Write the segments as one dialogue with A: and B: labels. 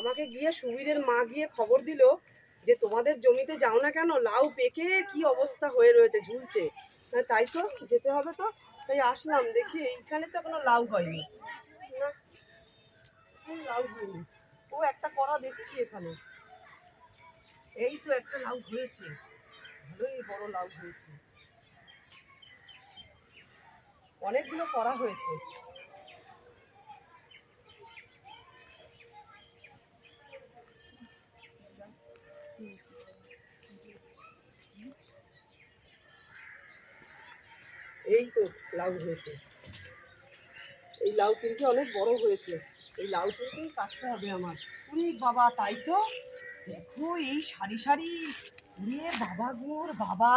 A: আমাকে গিয়ে সুবীরের মা গিয়ে খবর দিল যে তোমাদের জমিতে যাও না কেন? লাউ পেকে, কি অবস্থা হয়ে রয়েছে, ঝুলছে। তাই তো যেতে হবে তো। তাই আসলাম, দেখি এইখানে তো কোনো লাউ হয়নি। না লাউ ও একটা করা দেখছি এখানে। এই তো একটা লাউ হয়েছে। ভালোই বড় লাউ হয়েছে। অনেকগুলো করা হয়েছে। এই তো লাউ হয়েছে। এই লাউ কিন্তু অনেক বড় হয়েছে। এই লাউ কিন্তু কাটতে হবে আমার। উরে বাবা, তাই তো? দেখো এই সারি সারি। উরে বাবা গোর বাবা।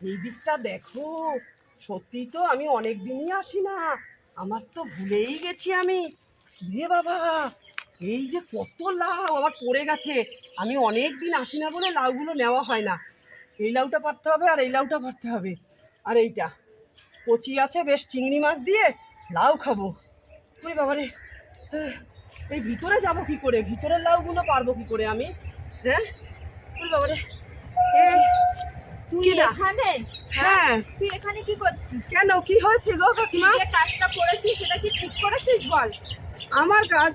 A: এই দিকটা দেখো। সত্যি তো আমি অনেক দিনই আসি না। আমার তো ভুলেই গেছি আমি। কিরে বাবা, এই যে কত লাউ আমার পড়ে গেছে। আমি অনেক দিন আসি না বলে লাউগুলো নেওয়া হয় না। এই লাউটা পারতে হবে আর এই লাউটা পারতে হবে। আর এইটা। কচি আছে বেশ চিংড়ি মাছ দিয়ে লাউ খাব। ওই বাবারে এই ভিতরে যাব কি করে? ভিতরের লাউগুলো পারব কি করে আমি? হ্যাঁ? ওই বাবারে
B: তুই এখানে?
A: হ্যাঁ।
B: তুই এখানে কি করছিস?
A: কেন কি হয়েছে গো কাকিমা?
B: যে কাজটা করেছিস সেটা কি ঠিক করেছিস বল?
A: আমার কাজ?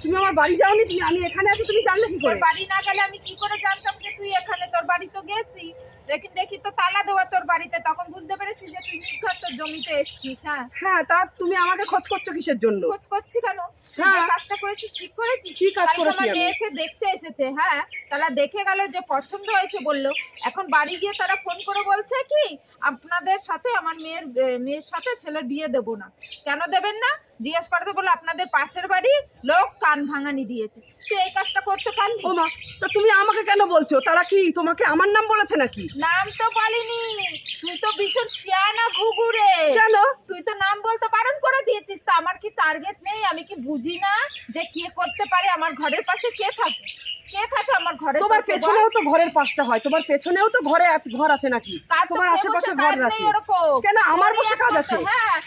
A: তুমি আমার বাড়ি যাওনি? তুমি আমি এখানে আছি তুমি জানলে কি করে?
B: বাড়ি না গেলে আমি কি করে জানতাম যে তুই এখানে? তোর বাড়ি তো গেছি। দেখি দেখি তো তালা দেওয়া তোর বাড়িতে। তখন বুঝতে যে তুই তোর জমিতে এসছিস হ্যাঁ?
A: হ্যাঁ তা তুমি আমাকে খোঁজ করছ কিসের জন্য?
B: খোঁজ করছি কেন?
A: হ্যাঁ।
B: কাজটা করেছিস ঠিক করেছিস?
A: কি কাজ করেছি আমি?
B: মেয়েকে দেখতে এসেছে হ্যাঁ? তারা দেখে গেল যে পছন্দ হয়েছে বলল। এখন বাড়ি গিয়ে তারা ফোন করে বলছে কি আপনাদের সাথে আমার মেয়ের মেয়ের সাথে ছেলের বিয়ে দেবো না। কেন দেবেন না? জিজ্ঞেস করতে বলল আপনাদের পাশের বাড়ি লোক কান ভাঙানি দিয়েছে। তুই এই কাজটা করতে পারলি?
A: ও মা তা তুমি আমাকে কেন বলছো? তারা কি তোমাকে আমার নাম বলেছে নাকি?
B: নাম তো বলিনি। তুই তো ভীষণ শিয়ানা ঘুঘুরে।
A: কেন?
B: তুই তো নাম বলতে বারণ করে দিয়েছিস তা আমার কি টার্গেট নেই? আমি কি বুঝি না যে কে করতে পারে? আমার ঘরের পাশে কে থাকে কে থাকে আমার ঘরের
A: তোমার পেছনেও তো ঘরের পাশটা হয়। তোমার পেছনেও তো ঘরে এক- ঘর আছে নাকি? তোমার আশেপাশে ঘর আছে। কেন, আমার বসে কাজ আছে।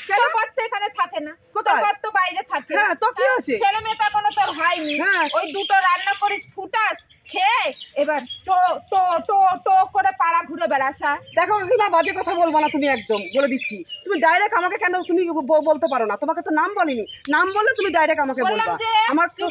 A: কেন?
B: তোর তো এখানে থাকে না।
A: কোথায়?
B: তোর তো বাইরে থাকে।
A: হ্যাঁ, তো কি
B: ছেলে মেয়ে তো তোর হয়নি। ওই দুটো রান্না করিস ফুটাস খেয়ে এবার টো টো টো টো করে পাড়া ঘুরে বেড়াস?
A: দেখো কাকিমা বাজে কথা বলব না তুমি একদম বলে দিচ্ছি। তুমি ডাইরেক্ট আমাকে কেন তুমি বলতে পারো না? তোমাকে তো নাম বলিনি। নাম বললে তুমি ডাইরেক্ট আমাকে বলবা। আমার তো।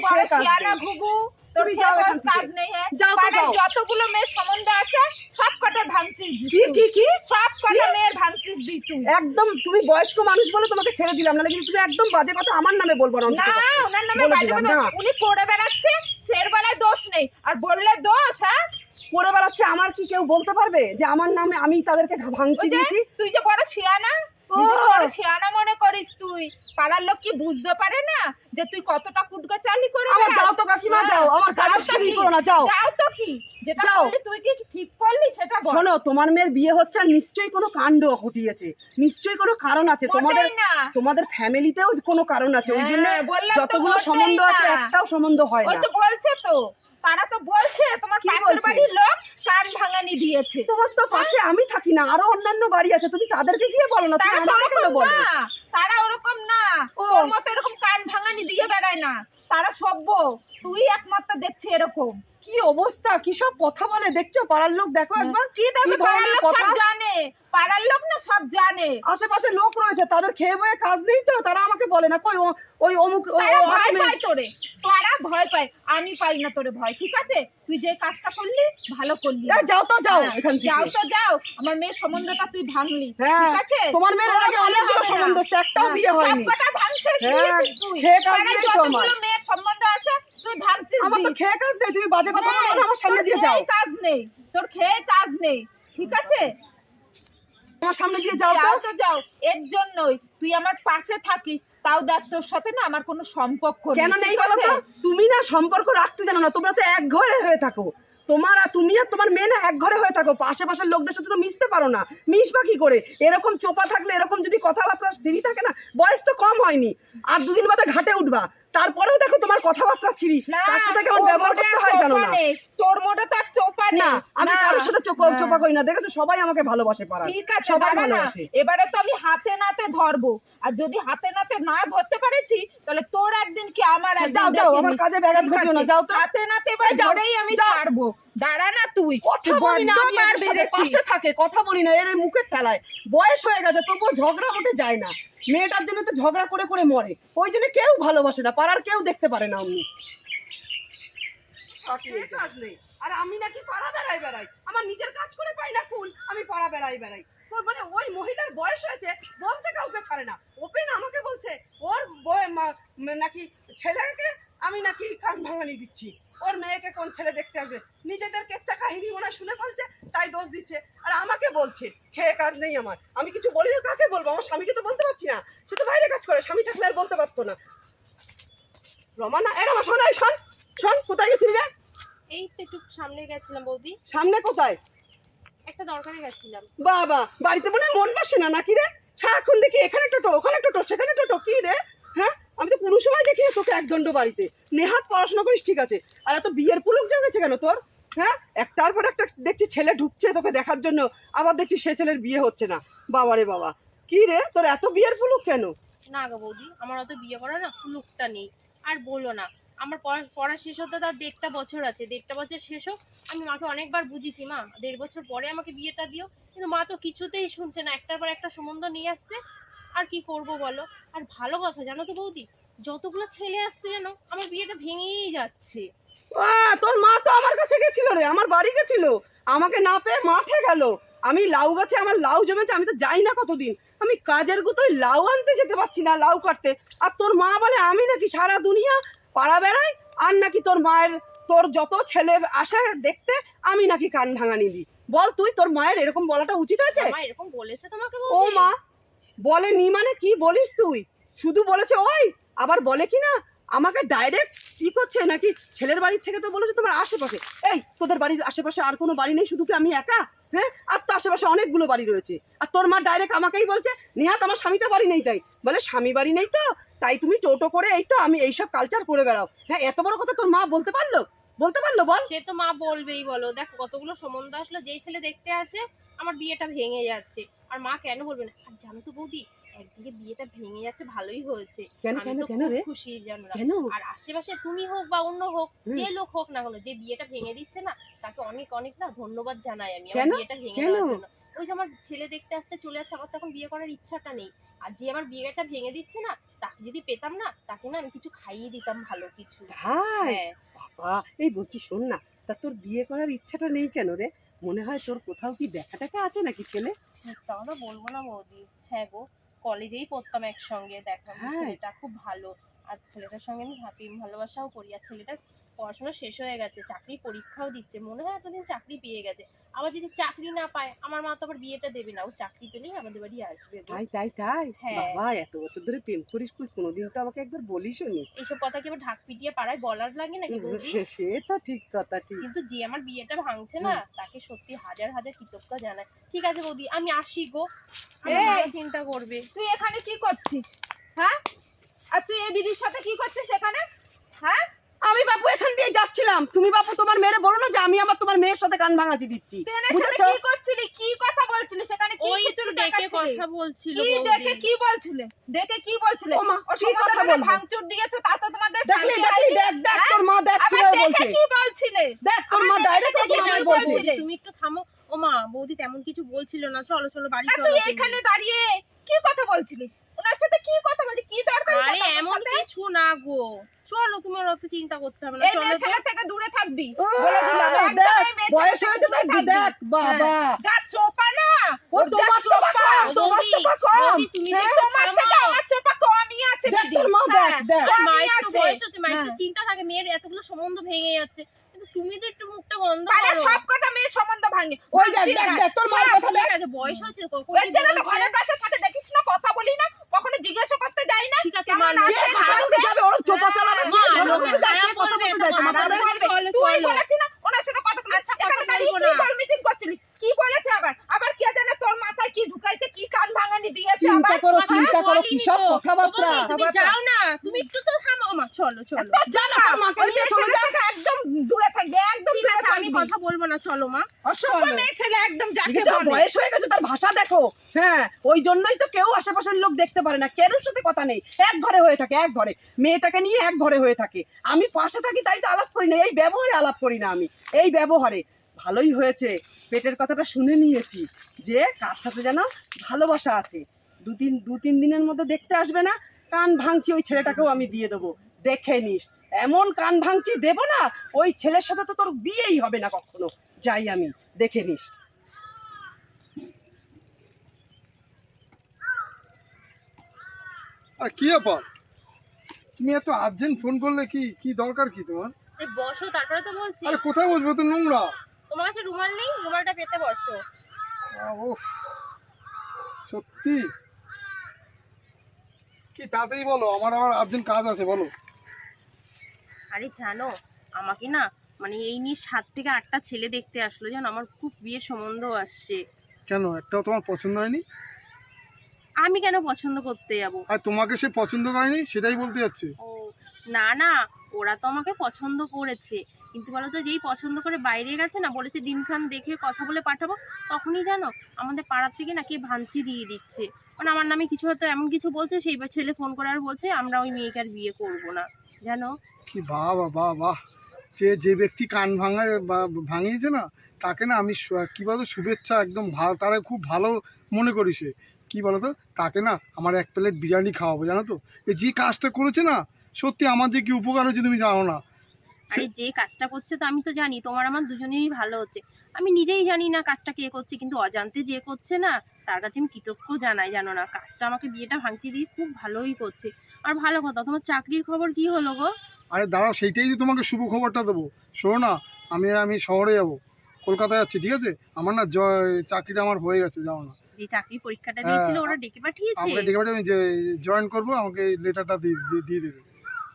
B: ঘুঘু। তোর
A: তুমি যাও।
B: কাজ নেই হ্যাঁ?
A: যাও।
B: যতগুলো মেয়ের সম্বন্ধ আছে সব কটা ভাঙছিস
A: কি কি কি?
B: সব কটা মেয়ের ভাঙছিস দি তুই।
A: একদম তুমি বয়স্ক মানুষ বলে তোমাকে ছেড়ে দিলাম না কিন্তু তুমি একদম বাজে কথা আমার নামে বলব না
B: না ওনার নামে বাজে কথা। উনি করে বেড়াচ্ছে ফের বেলায় দোষ নেই। আর বললে দোষ হ্যাঁ?
A: করে বেড়াচ্ছে আমার কি কেউ বলতে পারবে যে আমার নামে আমি তাদেরকে
B: যে
A: দিয়েছি?
B: তুই যে বড় শিয়ানা
A: ও।
B: মনে করিস তুই। পাড়ার লোক কি বুঝতে পারে না যে তুই কতটা চালি করে
A: আমার যাও তো কাকিমা,
B: হ্যাঁ,
A: যাও, আমার কাজের
B: যাও কি?
A: করো না, যাও।
B: যাও তো কি? যেটা। করলি তুই কি ঠিক করলি সেটা বল।
A: শোনো তোমার মেয়ের বিয়ে হচ্ছে আর নিশ্চয়ই কোনো কাণ্ড ঘটিয়েছে। নিশ্চয়ই কোনো কারণ আছে। তোমাদের তোমাদের ফ্যামিলিতেও কোনো কারণ আছে। ওই জন্য
B: হ্যাঁ,
A: যতগুলো সম্বন্ধ আছে একটাও সম্বন্ধ হয়
B: ওই
A: না
B: তো বলছে তো। তারা তো বলছে তোমার পাশের বাড়ির লোক কান ভাঙানি দিয়েছে।
A: তোমার তো পাশে আমি থাকি না আরও অন্যান্য বাড়ি আছে তুমি তাদেরকে গিয়ে বলো না
B: তারা তো ওরকম
A: বলো।
B: না তারা ওরকম না। তোর মতো এরকম কান ভাঙানি দিয়ে বেড়ায় না। তারা সভ্য তুই একমাত্র দেখছি এরকম।
A: কি অবস্থা? কি সব কথা বলে? দেখছ পাড়ার লোক দেখো একবার।
B: কি দেখবে পাড়ার লোক সব জানে। পাড়ার লোক না সব জানে।
A: আশেপাশে লোক রয়েছে তাদের খেয়ে বয়ে কাজ নেই তো? তারা আমাকে বলে না কই ওই অমুক
B: ভয় পায় তোরে। তারা ভয় পায়। আমি পাই না তোরে ভয় ঠিক আছে? তুই যে কাজটা করলি ভালো করলি।
A: এই, যাও তো যাও
B: হ্যাঁ,
A: এখান
B: যাও তো যাও। আমার মেয়ের সম্বন্ধটা তুই ভাঙলি
A: হ্যাঁ,
B: ঠিক আছে?
A: তোমার মেয়ের আগে অনেকগুলো সম্বন্ধ আছে, একটাও
B: হ্যাঁ,
A: বিয়ে হয়নি।
B: সবকটা ভাঙছিস
A: হ্যাঁ,
B: তুই
A: খেয়ে কাজ
B: পাড়ায়
A: নেই তো আমার।
B: যতগুলো মেয়ের সম্বন্ধ আছে তুই ভাঙছিস
A: আমার তো খেয়ে কাজ নেই তুমি বাজে কথা বলো না আমার সামনে দিয়ে যাও।
B: কাজ নেই তোর খেয়ে কাজ নেই ঠিক আছে?
A: আমার সামনে দিয়ে যাও তো।
B: যাও তো যাও। এর জন্যই তুই আমার পাশে থাকিস তাও দেখ তোর সাথে না আমার কোনো সম্পর্ক
A: কেন নেই বলো তো? তুমি না সম্পর্ক রাখতে জানো না তোমরা তো এক ঘরে হয়ে থাকো। তোমার আর তুমি আর তোমার মেয়ে না এক ঘরে হয়ে থাকো আশেপাশের লোকদের সাথে তো মিশতে পারো না মিশবা কি করে? এরকম চোপা থাকলে এরকম যদি কথাবার্তা স্থিরই থাকে না বয়স তো কম হয়নি। আর দুদিন বাদে ঘাটে উঠবা। তারপরেও দেখো তোমার কথাবার্তা ছিরি
B: না,
A: তার সাথে কেমন ব্যবহার করতে হয় জানো না।
B: তোর মোটে তো চোপা
A: না আমি কারোর সাথে চোপা। চোপা করি না। দেখো সবাই আমাকে ভালোবাসে পাড়ায়
B: ঠিক আছে
A: সবাই ভালোবাসে।
B: এবারে তো আমি হাতে নাতে ধরবো। আর যদি হাতে নাতে না ধরতে পারেছি তাহলে তোর একদিন কি আমার
A: যাও, যাও, আমার কাজে ব্যাঘাত
B: ঠিক
A: ঘটিও না, যাও তো।
B: হাতে নাতে এবার ধরেই আমি। ছাড়বো। দাঁড়া না তুই।
A: কথা বলি না
B: বড্ড
A: আমি
B: মার
A: এর সাথে পাশে থাকে। কথা বলি না এর মুখের ঠেলায়। বয়স হয়ে গেছে তবুও ঝগড়া হতে যায় না। মেয়েটার জন্য তো ঝগড়া করে করে মরে। ওই জন্য কেউ ভালোবাসে না। পাড়ার কেউ দেখতে পারে না অমনি। আর আমি নাকি পাড়া বেড়াই বেড়াই। আমার নিজের কাজ করে পাই না আমি পাড়া বেড়াই বেড়াই। মানে ওই মহিলার বয়স হয়েছে, বলতে কাউকে ছাড়ে না। ওপেন আমাকে বলছে, ওর নাকি ছেলেকে আমি নাকি কান ভাঙানি দিচ্ছি। ওর মেয়েকে কোন ছেলে দেখতে আসবে? নিজেদের কেচ্চা কাহিনী হয় শুনে ফেলছে, তাই দোষ দিচ্ছে। আর আমাকে বলছে খেয়ে কাজ নেই আমার। আমি কিছু বলি কাকে বলব? আমার স্বামীকে তো বলতে পারছি না। সে তো বাইরে কাজ করে, স্বামী থাকলে আর বলতে পারতো না। রমা এ রমা শোন শোন শোন কোথায় গেছিলি রে?
C: এই তো একটু সামনে গেছিলাম বৌদি।
A: সামনে কোথায়?
C: একটা দরকারে গেছিলাম।
A: বাবা বাড়িতে মনে মন বসে না নাকি রে? সারাক্ষণ দেখি এখানে টোটো ওখানে টোটো সেখানে টোটো কি রে? হ্যাঁ? আমি তো কোনো সময় দেখি তোকে একদণ্ড বাড়িতে। নেহাত পড়াশোনা করিস ঠিক আছে। আর এত বিয়ের পুলক জমেছে কেন তোর? হ্যাঁ? একটার পর একটা দেখছি ছেলে ঢুকছে তোকে দেখার জন্য আবার দেখছি সে ছেলের বিয়ে হচ্ছে না। বাবা রে বাবা। কি রে? তোর এত বিয়ের পুলুক কেন?
C: না গো বৌদি আমার অত বিয়ে করা না লুকটা নেই। আর বলো না। আমার পড়া পড়া শেষ হতে তার দেড়টা বছর আছে। দেড়টা বছর শেষ হোক, আমি মাকে অনেকবার বুঝিয়েছি, মা, দেড় বছর পরে আমাকে বিয়েটা দিও। কিন্তু মা তো কিছুতেই শুনছে না। একটার পর একটা সম্বন্ধ নিয়ে আসছে। আর কি করব বলো? আর ভালো কথা, জানো তো বৌদি, যতগুলো ছেলে আসছে জানো, আমার বিয়েটা ভেঙেই যাচ্ছে।
A: তোর মা তো আমার কাছে গেছিল রে, আমার বাড়ি গেছিল। আমাকে না পেয়ে মাঠে গেল। আমি লাউ গাছে আমার লাউ জমেছে, আমি তো যাই না কতদিন। আমি কাজের গুতোয় লাউ আনতে যেতে পারছি না লাউ কাটতে। আর তোর মা বলে আমি নাকি সারা দুনিয়া পাড়া বেড়াই আর নাকি তোর মায়ের তোর যত ছেলে আসে দেখতে আমি নাকি কান ভাঙানি দিই। বল তুই তোর মায়ের এরকম বলাটা উচিত আছে
C: মা এরকম বলেছে তোমাকে
A: ও মা বলেনি মানে কি বলিস তুই? শুধু বলেছে ওই আবার বলে কি না? আমাকে ডাইরেক্ট কি করছে নাকি? ছেলের বাড়ির থেকে তো বলেছে তোমার আশেপাশে। এই তোদের বাড়ির আশেপাশে আর কোনো বাড়ি নেই? শুধু কি আমি একা? হ্যাঁ? আর তো আশেপাশে অনেকগুলো বাড়ি রয়েছে। আর তোর মা ডাইরেক্ট আমাকেই বলছে, নিহাত আমার স্বামীটা বাড়ি নেই তাই। বলে, স্বামী বাড়ি নেই তো? তাই তুমি টোটো করে এই তো আমি এইসব কালচার করে বেড়াও। হ্যাঁ এত বড় কথা তোর মা বলতে পারল? বলতে পারল বল।
C: সে তো মা বলবেই বলো। দেখো কতগুলো সম্বন্ধ আসলো, যেই ছেলে দেখতে আসে, আমার বিয়েটা ভেঙে যাচ্ছে। আর মা কেন বলবে না? আর জানো তো বৌদি একদিকে বিয়েটা ভেঙে যাচ্ছে ভালোই হয়েছে।
A: কেন কেন কেন রে?
C: খুশি জানো
A: কেন?
C: আর আশেপাশে তুমি হোক বা অন্য হোক যে লোক হোক না হলো যে বিয়েটা ভেঙে দিচ্ছে না তাকে অনেক অনেক না ধন্যবাদ জানাই আমি? আমার বিয়েটা ভেঙে দেওয়ার জন্য। ওই যে আমার ছেলে দেখতে আসতে চলে যাচ্ছে আমার তো এখন বিয়ে করার ইচ্ছাটা নেই। আর যে আমার বিয়েটা ভেঙে দিচ্ছে না তাকে যদি পেতাম না তাকে না আমি কিছু খাইয়ে দিতাম ভালো কিছু। হ্যাঁ।
A: বাবা এই বলছি শোন না তা তোর বিয়ে করার ইচ্ছাটা নেই কেন রে? মনে হয় তোর কোথাও কি দেখা টাকা আছে নাকি ছেলে?
C: কথা বলব না বৌদি। হ্যাঁ গো কলেজেই পড়তাম একসঙ্গে দেখা
A: হ্যাঁ।
C: ছেলেটা খুব ভালো আর ছেলেটার সঙ্গে আমি হ্যাপি ভালোবাসাও করি আর ছেলেটার পড়াশোনা শেষ হয়ে গেছে চাকরি পরীক্ষাও দিচ্ছে মনে হয় এতদিন চাকরি পেয়ে গেছে। আবার যদি চাকরি না পায় আমার মা তো আবার বিয়েটা দেবে না ও চাকরি পেলেই আমাদের বাড়ি আসবে
A: তাই তাই তাই?
C: হ্যাঁ।
A: বাবা এত বছর ধরে প্রেম করিস তুই কোনোদিন তো আমাকে একবার বলিস নি।
C: এইসব কথা কি আবার ঢাক পিটিয়ে পাড়ায় বলার লাগে নাকি বৌদি?
A: সে তো ঠিক কথা ঠিক।
C: কিন্তু যে আমার বিয়েটা ভাঙছে না তাকে সত্যি হাজার হাজার কৃতজ্ঞ জানায় ঠিক আছে বৌদি আমি আসি গো। আমার চিন্তা করবে।
B: তুই এখানে কি করছিস হ্যাঁ? আর তুই এই বিদির সাথে কি করছিস এখানে হ্যাঁ?
A: আমি বাপু এখান দিয়ে যাচ্ছিলাম। তুমি বাপু তোমার মেয়েরে বলো না যে আমি আবার তোমার মেয়ের সাথে কান ভাঙাচি দিচ্ছি। বুঝেছ?
B: কি করছিলি? কি কথা বলছিলি? সেখানে কি
C: ওই
B: খুচুর
C: ডেকে কথা বলছিল
B: কি
C: বৌদি।
B: কি বলছিলে? দেখে কি বলছিলে?
A: ও মা, কি কথা
B: ধরে ভাঙচুর দিয়েছ তা তো তোমাদের
A: দেখলি দেখলি দেখ দেখ? তোর মা দেখ
B: আবার
A: বলছে।
B: কি বলছিলে?
A: দেখ তোর মা ডাইরেক্ট তোর
B: কি
A: মাকে
B: বলছে?
A: বলছে
C: বৌদি, তুমি একটু থামো। ও মা বৌদি তেমন কিছু বলছিল না। চলো চলো বাড়ি চলো।
B: এখানে দাঁড়িয়ে কি কথা বলছিলিস? ওনার সাথে কি কথা বলছিস কি দরকার
C: আরে এমন কিছু না গো। চলো তুমি আর অত চিন্তা করতে হবে না। চলো তো।
B: থেকে দূরে থাকবি। বলে দিলাম,
A: বয়স হয়েছে
B: থেকে
A: তো দেখ বাবা।
B: যা চোপা না।
A: ও তোমার চোপা কম তোমার চোপা কম।
C: তুমি
A: হ্যাঁ?
C: একটু
B: তোমার থেকে আমার চোপা কমই আছে
A: দেখ তোর মা দেখ
B: হ্যাঁ।
A: দেখ।
C: আর মায়ের তো বয়স হচ্ছে মায়ের তো
B: হ্যাঁ।
C: চিন্তা থাকে মেয়ের এতগুলো সম্বন্ধ ভেঙে যাচ্ছে। কিন্তু তুমি তো একটু মুখটা বন্ধ
B: আরে
C: করো।
B: সব কটা মেয়ের সম্বন্ধ ভাঙে।
A: ওই দেখ দেখ
B: আছে।
A: তোর মায়ের কথা দেখ।
C: আছে বয়স হচ্ছে কখন
B: ঘরের পাশে থাকে দেখিস না কথা বলি না। কখনো জিজ্ঞাসা করতে যাই না?
C: ঠিক আছে মা
B: না
A: যাবে ওর চোপা চালাবে
C: মা?
A: কে
C: খারাপ
A: কথা বলতে যায়?
C: তোমার,
B: তুই
C: চলো।
B: বলেছি না ওনার সাথে কথা বলি
C: আচ্ছা, কথা
B: দাঁড়িয়ে কি
C: না।
B: মিটিং করছিলিস। কি বলেছে আবার? আবার কে জানে তোর মাথায় কি ঢুকাইতে কি কান ভাঙানি দিয়েছে
A: চিন্তা
B: আবার?
A: করো
B: হ্যাঁ?
A: চিন্তা করো কি সব কথাবার্তা
C: তুমি যাও না তুমি একটু তো থামো। মা চলো চলো।
A: জানা মাকে নিয়ে চলে যা
B: একদম দূরে থাকবে একদম
C: ঠিক আছে আমি কথা বলব না চলো মা।
B: অসভ্য মেয়ে ছেলে একদম যাকে বলে।
A: বয়স হয়ে গেছে তার ভাষা দেখো। হ্যাঁ ওই জন্যই তো আশেপাশের লোক দেখতে পারে না, কেরোর সাথে কথা নেই, এক ঘরে হয়ে থাকে, এক ঘরে। মেয়েটাকে নিয়ে এক ঘরে হয়ে থাকে। আমি পাশে থাকি তাই তো আলাপ করি না, এই ব্যবহারে আলাপ করি না আমি, এই ব্যবহারে। ভালোই হয়েছে, পেটের কথাটা শুনে নিয়েছি যে কার সাথে যেন ভালোবাসা আছে। দু তিন দু তিন দিনের মধ্যে দেখতে আসবে না, কান ভাঙছি ওই ছেলেটাকেও আমি দিয়ে দেবো, দেখে নিস। এমন কান ভাঙছি দেবো না, ওই ছেলের সাথে তো তোর বিয়েই হবে না কখনো। যাই আমি, দেখে নিস।
D: আর কি ব্যাপার? তুমি এত আর্জেন্ট ফোন করলে কি কি দরকার কি তোমার?
C: বসো তারপরে তো বলছি।
D: আরে কোথায় বসবো তো নোংরা?
C: তোমার কাছে রুমাল নেই রুমালটা পেতে বসো।
D: উফ, সত্যি? কি তাড়াতাড়ি বলো আমার আবার আর্জেন্ট কাজ আছে বলো।
C: আরে জানো আমাকে না মানে এই নিয়ে সাত থেকে আটটা ছেলে দেখতে আসলো জানো আমার খুব বিয়ের সম্বন্ধ আসছে।
D: কেন একটাও তোমার পছন্দ হয়নি?
C: আমি কেন পছন্দ করতে যাব?
D: আর তোমাকে সে পছন্দ করেনি? সেটাই বলতে যাচ্ছে।
C: ও না না ওরা তো আমাকে পছন্দ করেছে। কিন্তু বলো তো যেই পছন্দ করে বাইরে গেছে না বলেছে দিনখান দেখে কথা বলে পাঠাবো তখনই জানো আমাদের পাড়ার থেকে নাকি ভাঞ্চি দিয়ে দিচ্ছে। মানে আমার নামে কিছু হয়তো এমন কিছু বলছে সেই ছেলে ফোন করে আর বলছে আমরা ওই মেয়েকে আর বিয়ে করব না। জানো?
D: কি বাহ বাহ বাহ যে যে ব্যক্তি কান ভাঙা ভাঙিয়েছে না তাকে না আমি কি বলতো শুভেচ্ছা একদম ভালো তারা খুব ভালো মনে করি সে। কি বলো তো তাকে না আমার এক প্লেট বিরিয়ানি খাওয়াবো জানো তো? এই যে কাজটা করেছে না সত্যি আমার যে কি উপকার হয়েছে তুমি জানো না।
C: আরে যে কাজটা করছে তো আমি তো জানি তোমার আমার দুজনেরই ভালো হচ্ছে। আমি নিজেই জানি না কাজটা কে করছে কিন্তু অজান্তে যে করছে না তার কাছে আমি কৃতজ্ঞ জানাই জানো না? কাজটা আমাকে বিয়েটা ভাঙচি দিয়ে খুব ভালোই করছে। আর ভালো কথা তোমার চাকরির খবর কি হলো গো?
D: আরে দাঁড়াও সেইটাই যে তোমাকে শুভ খবরটা দেবো। শোনো না আমি আমি শহরে যাব কলকাতায় যাচ্ছি ঠিক আছে? আমার না জয় চাকরিটা আমার হয়ে গেছে যাও না?
C: যে চাকরি পরীক্ষাটা
D: হ্যাঁ,
C: দিয়েছিল ওরা ডেকে পাঠিয়েছে।
D: আমাকে ডেকে পাঠিয়ে আমি জয়েন করব আমাকে লেটারটা দিয়ে দিয়ে- দেবে।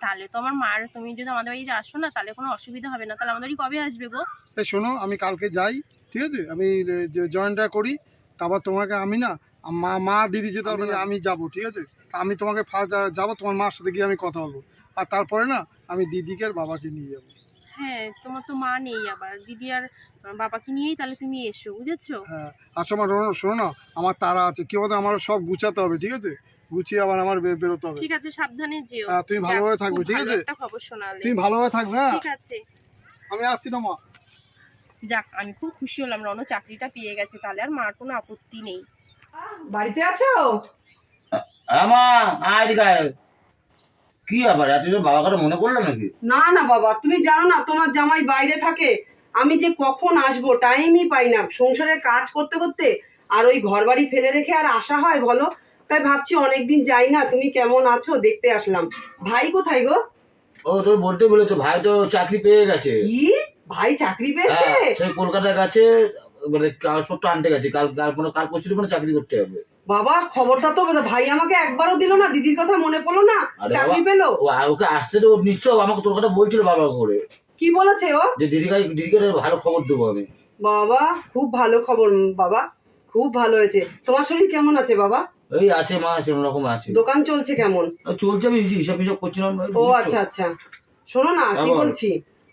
C: তাহলে তো আমার মার তুমি যদি আমাদের বাড়িতে আসো না তাহলে কোনো অসুবিধা হবে না। তাহলে আমাদের বাড়ি কবে আসবে গো?
D: এই শোনো আমি কালকে যাই ঠিক আছে? আমি জয়েনটা করি তারপর তোমাকে আমি না মা মা দিদি যেতে না আমি যাব ঠিক আছে? আমি তোমাকে ফার্স্ট যাব তোমার মার সাথে গিয়ে আমি কথা বলব। আর তারপরে না আমি দিদিকে আর বাবাকে নিয়ে যাব।
C: হ্যাঁ তোমার তো মা নেই আবার। দিদি আর বাবাকে নিয়েই তাহলে তুমি এসো বুঝেছ?
D: হ্যাঁ আসো আমার শোনো শোনো না আমার তারা আছে। কি বলতো আমার সব গুছাতে হবে ঠিক আছে? গুছিয়ে আবার আমার বেরোতে হবে।
C: ঠিক আছে সাবধানে যেও।
D: হ্যাঁ, তুমি ভালোভাবে থাকবে, ঠিক
C: ভালো
D: আছে?
C: একটা খবর শোনালে।
D: তুমি ভালোভাবে থাকবে হ্যাঁ?
C: ঠিক আছে।
D: আমি আসছি না মা।
C: যাক আমি খুব খুশি হলাম রণ চাকরিটা পেয়ে গেছে তাহলে আর মার কোনো আপত্তি নেই।
A: বাড়িতে আছো?
E: আমা আয় গায়ে কি ব্যাপার এত বাবা কথা মনে পড়ল নাকি?
A: না না বাবা তুমি জানো না তোমার জামাই বাইরে থাকে। আমি যে কখন আসব টাইমই পাই না। সংসারের কাজ করতে করতে আর ওই ঘর বাড়ি ফেলে রেখে আর আসা হয় বলো? তাই ভাবছি অনেকদিন যাই না তুমি কেমন আছো দেখতে আসলাম। ভাই কোথায় গো?
E: ও তোর বলতে বলে তো ভাই তো চাকরি পেয়ে গেছে।
A: কি? ভাই চাকরি পেয়েছে?
E: হ্যাঁ, সেই কলকাতায় গেছে মানে কাগজপত্র আনতে গেছে। কাল কাল কোনো কাল পরশু মানে চাকরি করতে হবে।
A: বাবা খবরটা তো ভাই আমাকে একবারও দিল না দিদির কথা মনে পড়ল না চাকরি পেল।
E: ওকে আসতে তো নিশ্চয় আমাকে তোর কথা বলছিল বাবা করে।
A: কি বলেছে ও?
E: যে দিদিকে দিদিকে ভালো খবর দেবো আমি।
A: বাবা খুব ভালো খবর বাবা খুব ভালো হয়েছে। তোমার শরীর কেমন আছে বাবা?
E: এই আছে মা সেরকম রকম আছে।
A: দোকান চলছে কেমন?
E: চলছে আমি হিসাব হিসাব করছিলাম
A: ও আচ্ছা আচ্ছা। শোনো না কি বলছি?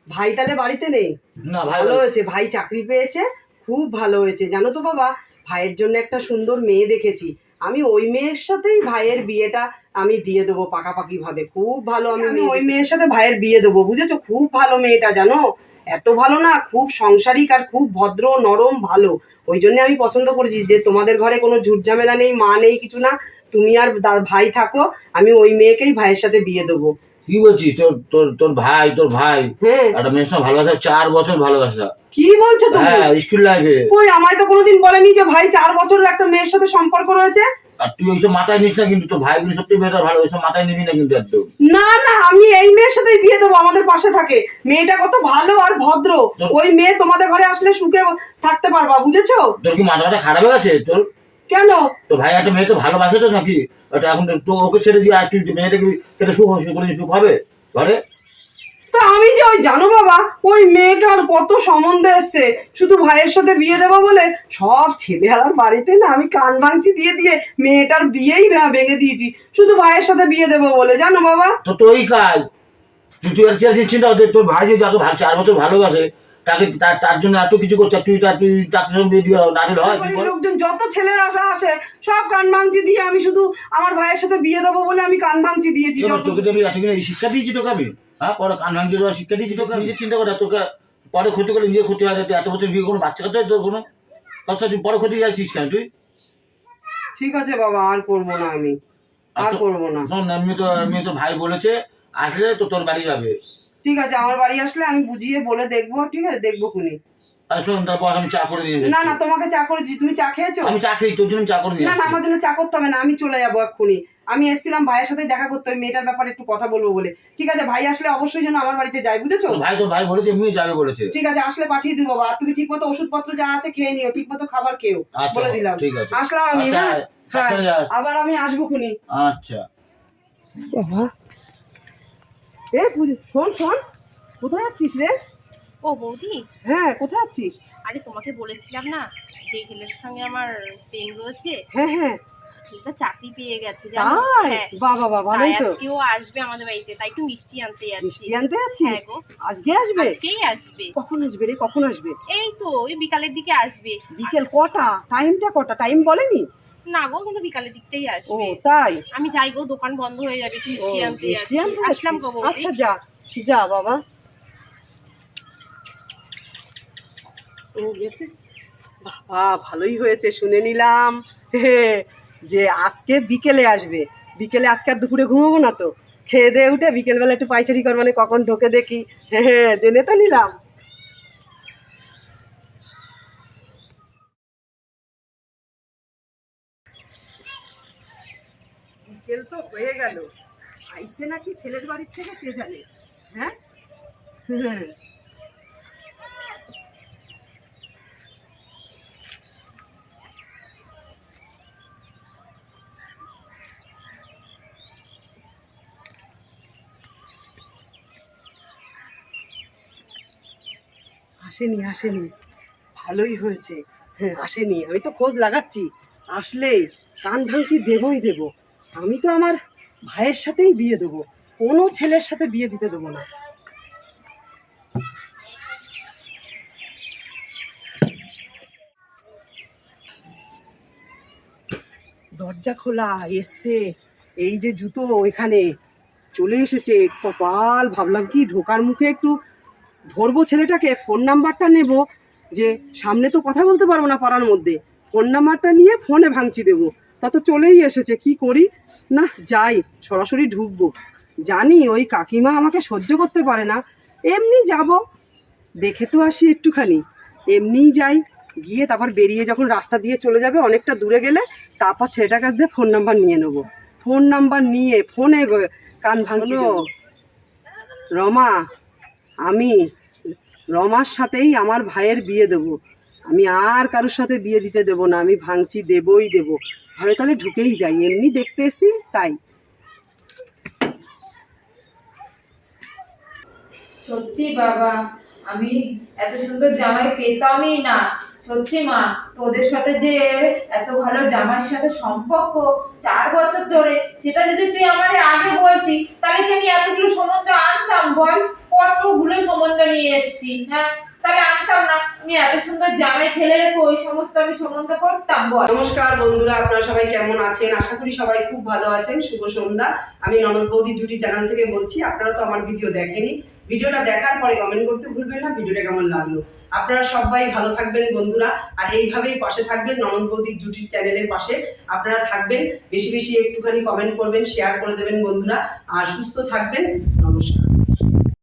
A: ভাই তাহলে বাড়িতে নেই?
E: না
A: ভালো হয়েছে ভাই চাকরি পেয়েছে খুব ভালো হয়েছে। জানো তো বাবা ভাইয়ের জন্য একটা সুন্দর মেয়ে দেখেছি। আমি ওই মেয়ের সাথেই ভাইয়ের বিয়েটা আমি দিয়ে দেবো পাকাপাকি ভাবে খুব ভালো আমি আমি ওই মেয়ের সাথে ভাইয়ের বিয়ে দেবো বুঝেছ? খুব ভালো মেয়েটা জানো? এত ভালো না খুব সংসারিক আর খুব ভদ্র নরম ভালো। ওই জন্য আমি পছন্দ করেছি যে তোমাদের ঘরে কোনো ঝুটঝামেলা নেই মা নেই কিছু না তুমি আর ভাই থাকো আমি ওই মেয়েকেই ভাইয়ের সাথে বিয়ে দেবো।
E: কি বলছিস? তোর তোর তোর ভাই তোর ভাই।
A: হ্যাঁ।
E: একটা মেয়ের সঙ্গে ভালোবাসা চার বছর ভালোবাসা।
A: কি বলছো তুমি?
E: হ্যাঁ স্কুল লাইফে
A: কই আমায় তো কোনোদিন বলেনি যে ভাই চার বছরের একটা মেয়ের সাথে সম্পর্ক রয়েছে?
E: আর তুই ওইসব মাথায় নিস না কিন্তু তোর ভাই কিন্তু সত্যি বেটার ভালো ওইসব মাথায় নিবি না কিন্তু একদম।
A: না না আমি এই মেয়ের সাথেই বিয়ে দেবো আমাদের পাশে থাকে। মেয়েটা কত ভালো আর ভদ্র। ওই মেয়ে তোমাদের ঘরে আসলে সুখে থাকতে পারবা বুঝেছ?
E: তোর কি মাথাটা খারাপ হয়ে গেছে? তোর
A: কেন?
E: তোর ভাই একটা মেয়ে তো ভালোবাসে তো নাকি? ওটা এখন তো- তো ওকে ছেড়ে দিয়ে আর তুই মেয়েটাকে এটা সুখ করে সুখ হবে? ঘরে
A: তা আমি যে ওই জানো বাবা ওই মেয়েটার কত সম্বন্ধ এসছে? শুধু ভাইয়ের সাথে বিয়ে দেবো বলে? সব ছেলে হালার বাড়িতে না আমি কান ভাঙছি দিয়ে দিয়ে মেয়েটার বিয়েই ভেঙে দিয়েছি। শুধু ভাইয়ের সাথে বিয়ে দেবো বলে জানো বাবা?
E: তো তোরই কাজ। তুই তুই আর চিন্তা তোর ভাই যে যাকে চার বছর ভালোবাসে তাকে তার জন্য এত কিছু করছে তুই তার তুই তার সঙ্গে বিয়ে দিয়ে না দিলে হয়?
A: লোকজন যত ছেলের আশা আসে সব কান ভাঙছি দিয়ে আমি শুধু আমার ভাইয়ের সাথে বিয়ে দেবো বলে আমি কান ভাঙছি দিয়েছি
E: তোকে আমি এই শিক্ষা দিয়েছি তোকে আমি। হ্যাঁ পরে কান ভাঙছি দেওয়ার শিক্ষা দিয়েছি তোকে নিজে চিন্তা করে তোকে পরে ক্ষতি করে নিজে ক্ষতি হয় তুই এত বছর বিয়ে কোনো বাচ্চা কাছে তোর কোনো তাছাড়া তুই পরে ক্ষতি যাচ্ছিস কেন তুই?
A: ঠিক আছে বাবা আর করব না আমি। আর করব না।
E: শোন এমনি তো এমনি তো ভাই বলেছে আসলে তো তোর বাড়ি যাবে।
A: ঠিক আছে আমার বাড়ি আসলে আমি বুঝিয়ে বলে দেখব ঠিক আছে দেখব খুনি।
E: তারপর আমি চা করে নিয়ে
A: না না তোমাকে চা করেছি তুমি চা খেয়েছো?
E: আমি চা খেয়ে তোর জন্য চা করে নিয়ে
A: না না আমার জন্য চা করতে হবে না আমি চলে যাব এক্ষুনি। আমি এসেছিলাম ভাইয়ের সাথে দেখা করতে ওই মেয়েটার ব্যাপারে একটু কথা বলব বলে। ঠিক আছে ভাই আসলে অবশ্যই যেন আমার বাড়িতে যাই বুঝেছ?
E: ভাই তোর ভাই বলেছে এমনিও যাবে বলেছে।
A: ঠিক আছে আসলে পাঠিয়ে দিবো বাবা। তুমি ঠিক মতো ওষুধপত্র যা আছে খেয়ে নিও ঠিক মতো খাবার খেও
E: আচ্ছা
A: বলে দিলাম। আসলাম আমি
E: আচ্ছা,
A: হ্যাঁ? হ্যাঁ
E: সাবধানে যাস।
A: আবার আমি আসব খুনি।
E: আচ্ছা।
A: বাবা। এ পুজো শোন শোন কোথায় যাচ্ছিস রে?
C: ও বৌদি?
A: হ্যাঁ কোথায় যাচ্ছিস?
C: আরে তোমাকে বলেছিলাম না যে ছেলের সঙ্গে আমার প্রেম রয়েছে।
A: হ্যাঁ হ্যাঁ।
C: ছেলেটা চাকরি পেয়ে গেছে হ্যাঁ।
A: বাবা বাবা ভালোই তো।
C: আজকেও আসবে আমাদের বাড়িতে তাই একটু মিষ্টি আনতে যাচ্ছি।
A: মিষ্টি আনতে যাচ্ছিস?
C: হ্যাঁ গো।
A: আজকে আসবে?
C: আজকেই আসবে।
A: কখন আসবে রে? কখন আসবে?
C: এই তো ওই বিকালের দিকে আসবে।
A: বিকেল কটা? টাইমটা কটা? টাইম বলেনি?
C: না গো কিন্তু বিকালের দিকটাই
A: ও তাই?
C: আমি যাই গো দোকান বন্ধ হয়ে যাবে মিষ্টি আনতে আসলাম গো
A: আচ্ছা যা যা বাবা। ও গেছে? বাবা ভালোই হয়েছে শুনে নিলাম। হে, যে আজকে বিকেলে আসবে। বিকেলে আজকে আর দুপুরে ঘুমাবো না তো। খেয়ে দিয়ে উঠে বিকেলবেলা একটু পাইচারি কর মানে কখন ঢোকে দেখি। হ্যাঁ জেনে তো নিলাম। বিকেল তো হয়ে গেল। আইসে নাকি ছেলের বাড়ির থেকে কে জানে? হ্যাঁ? আসেনি আসেনি। ভালোই হয়েছে। হ্যাঁ আসেনি, আমি তো খোঁজ লাগাচ্ছি। আসলে কান ভাঙছি দেবই দেব। আমি তো আমার ভাইয়ের সাথেই বিয়ে দেবো। কোনো ছেলের সাথে বিয়ে দিতে দেবো না। দরজা খোলা, এসছে। এই যে জুতো এখানে। চলে এসেছে। কপাল, ভাবলাম কি ঢোকার মুখে একটু ধরবো ছেলেটাকে। ফোন নাম্বারটা নেব। যে সামনে তো কথা বলতে পারব না পাড়ার মধ্যে। ফোন নাম্বারটা নিয়ে ফোনে ভাঙচি দেবো। তা তো চলেই এসেছে। কি করি? না যাই সরাসরি ঢুকবো। জানি ওই কাকিমা আমাকে সহ্য করতে পারে না। এমনি যাব। দেখে তো আসি একটুখানি। এমনিই যাই। গিয়ে তারপর বেরিয়ে যখন রাস্তা দিয়ে চলে যাবে অনেকটা দূরে গেলে তারপর ছেলেটার কাছ দিয়ে ফোন নাম্বার নিয়ে নেব। ফোন নাম্বার নিয়ে ফোনে কান ভাঙছি দেবো। রমা আমি রমার সাথেই আমার ভাইয়ের বিয়ে দেব। আমি আর কারোর সাথে বিয়ে দিতে দেব না। আমি ভাঙচি দেবই দেব। ঘরে তাহলে ঢুকেই যাই, এমনি দেখতে এসছি, তাই।
B: সত্যি বাবা, আমি এত সুন্দর জামাই পেতামই না। সত্যি মা, তোদের সাথে যে এত ভালো জামাইয়ের সাথে সম্পর্ক চার বছর ধরে, সেটা যদি তুই আমারে আগে বলতি, তাহলে কি আমি এতগুলো সম্বন্ধ আনতাম? বল, কতগুলো সম্বন্ধ নিয়ে এসেছি হ্যাঁ? তাহলে আনতাম না। আমি এত সুন্দর জামাই ফেলে রেখে, ওই সমস্ত আমি সম্বন্ধ করতাম, বল।
A: নমস্কার বন্ধুরা, আপনারা সবাই কেমন আছেন? আশা করি সবাই খুব ভালো আছেন। শুভ সন্ধ্যা। আমি ননদ বৌদি জুটি চ্যানেল থেকে বলছি, আপনারা তো আমার ভিডিও দেখেনি। ভিডিওটা দেখার পরে কমেন্ট করতে ভুলবেন না ভিডিওটা কেমন লাগল? আপনারা সবাই ভালো থাকবেন বন্ধুরা, আর এইভাবেই পাশে থাকবেন ননদ বৌদি জুটির চ্যানেলের পাশে। আপনারা থাকবেন, বেশি বেশি একটুখানি কমেন্ট করবেন শেয়ার করে দেবেন বন্ধুরা, আর সুস্থ থাকবেন। নমস্কার।